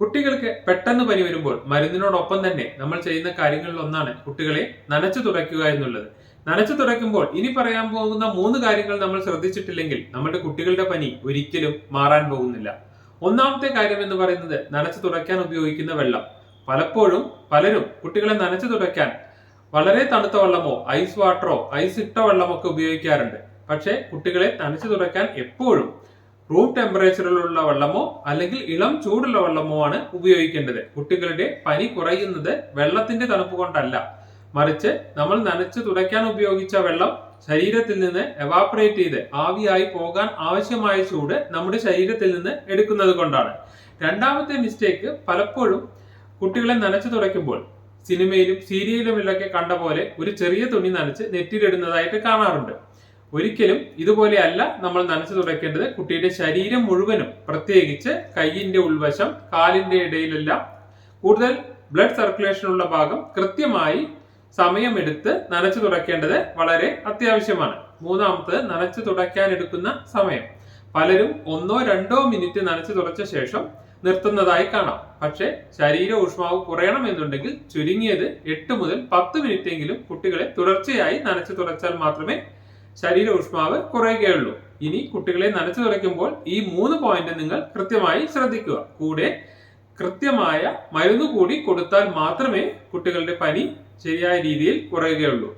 കുട്ടികൾക്ക് പെട്ടെന്ന് പനി വരുമ്പോൾ മരുന്നിനോടൊപ്പം തന്നെ നമ്മൾ ചെയ്യുന്ന കാര്യങ്ങളിൽ ഒന്നാണ് കുട്ടികളെ നനച്ചു തുടയ്ക്കുക എന്നുള്ളത്. നനച്ചു തുടയ്ക്കുമ്പോൾ ഇനി പറയാൻ പോകുന്ന മൂന്ന് കാര്യങ്ങൾ നമ്മൾ ശ്രദ്ധിച്ചിട്ടില്ലെങ്കിൽ നമ്മുടെ കുട്ടികളുടെ പനി ഒരിക്കലും മാറാൻ പോകുന്നില്ല. ഒന്നാമത്തെ കാര്യം എന്ന് പറയുന്നത് നനച്ചു തുടയ്ക്കാൻ ഉപയോഗിക്കുന്ന വെള്ളം. പലപ്പോഴും പലരും കുട്ടികളെ നനച്ചു തുടയ്ക്കാൻ വളരെ തണുത്ത വെള്ളമോ ഐസ് വാട്ടറോ ഐസ് ഇട്ട വെള്ളമൊക്കെ ഉപയോഗിക്കാറുണ്ട്. പക്ഷേ കുട്ടികളെ നനച്ചു തുടയ്ക്കാൻ എപ്പോഴും റൂം ടെമ്പറേച്ചറിലുള്ള വെള്ളമോ അല്ലെങ്കിൽ ഇളം ചൂടുള്ള വെള്ളമോ ആണ് ഉപയോഗിക്കേണ്ടത്. കുട്ടികളുടെ പനി കുറയുന്നത് വെള്ളത്തിന്റെ തണുപ്പ് കൊണ്ടല്ല. മറിച്ച് നമ്മൾ നനച്ച് തുടയ്ക്കാൻ ഉപയോഗിച്ച വെള്ളം ശരീരത്തിൽ നിന്ന് എവാപ്പറേറ്റ് ചെയ്ത് ആവിയായി പോകാൻ ആവശ്യമായ ചൂട് നമ്മുടെ ശരീരത്തിൽ നിന്ന് എടുക്കുന്നത് കൊണ്ടാണ്. രണ്ടാമത്തെ മിസ്റ്റേക്ക് പലപ്പോഴും കുട്ടികളെ നനച്ചു തുടയ്ക്കുമ്പോൾ സിനിമയിലും സീരിയലുമിലൊക്കെ കണ്ട പോലെ ഒരു ചെറിയ തുണി നനച്ച് നെറ്റിലിടുന്നതായിട്ട് കാണാറുണ്ട്. ഒരിക്കലും ഇതുപോലെയല്ല നമ്മൾ നനച്ചു തുടയ്ക്കേണ്ടത്. കുട്ടിയുടെ ശരീരം മുഴുവനും പ്രത്യേകിച്ച് കൈയിന്റെ ഉൾവശം കാലിന്റെ ഇടയിലെല്ലാം കൂടുതൽ ബ്ലഡ് സർക്കുലേഷൻ ഉള്ള ഭാഗം കൃത്യമായി സമയമെടുത്ത് നനച്ചു തുടയ്ക്കേണ്ടത് വളരെ അത്യാവശ്യമാണ്. മൂന്നാമത്തത് നനച്ചു തുടയ്ക്കാൻ എടുക്കുന്ന സമയം. പലരും ഒന്നോ രണ്ടോ മിനിറ്റ് നനച്ചു തുടച്ച ശേഷം നിർത്തുന്നതായി കാണാം. പക്ഷേ ശരീര ഊഷ്മാവ് കുറയണമെന്നുണ്ടെങ്കിൽ ചുരുങ്ങിയത് എട്ട് മുതൽ പത്ത് മിനിറ്റ് എങ്കിലും കുട്ടികളെ തുടർച്ചയായി നനച്ചു തുടച്ചാൽ മാത്രമേ ശരീര ഊഷ്മാവ് കുറയുകയുള്ളൂ. ഇനി കുട്ടികളെ നനച്ചു തുടയ്ക്കുമ്പോൾ ഈ മൂന്ന് പോയിന്റ് നിങ്ങൾ കൃത്യമായി ശ്രദ്ധിക്കുക. കൂടെ കൃത്യമായ മരുന്ന് കൂടി കൊടുത്താൽ മാത്രമേ കുട്ടികളുടെ പനി ശരിയായ രീതിയിൽ കുറയുകയുള്ളൂ.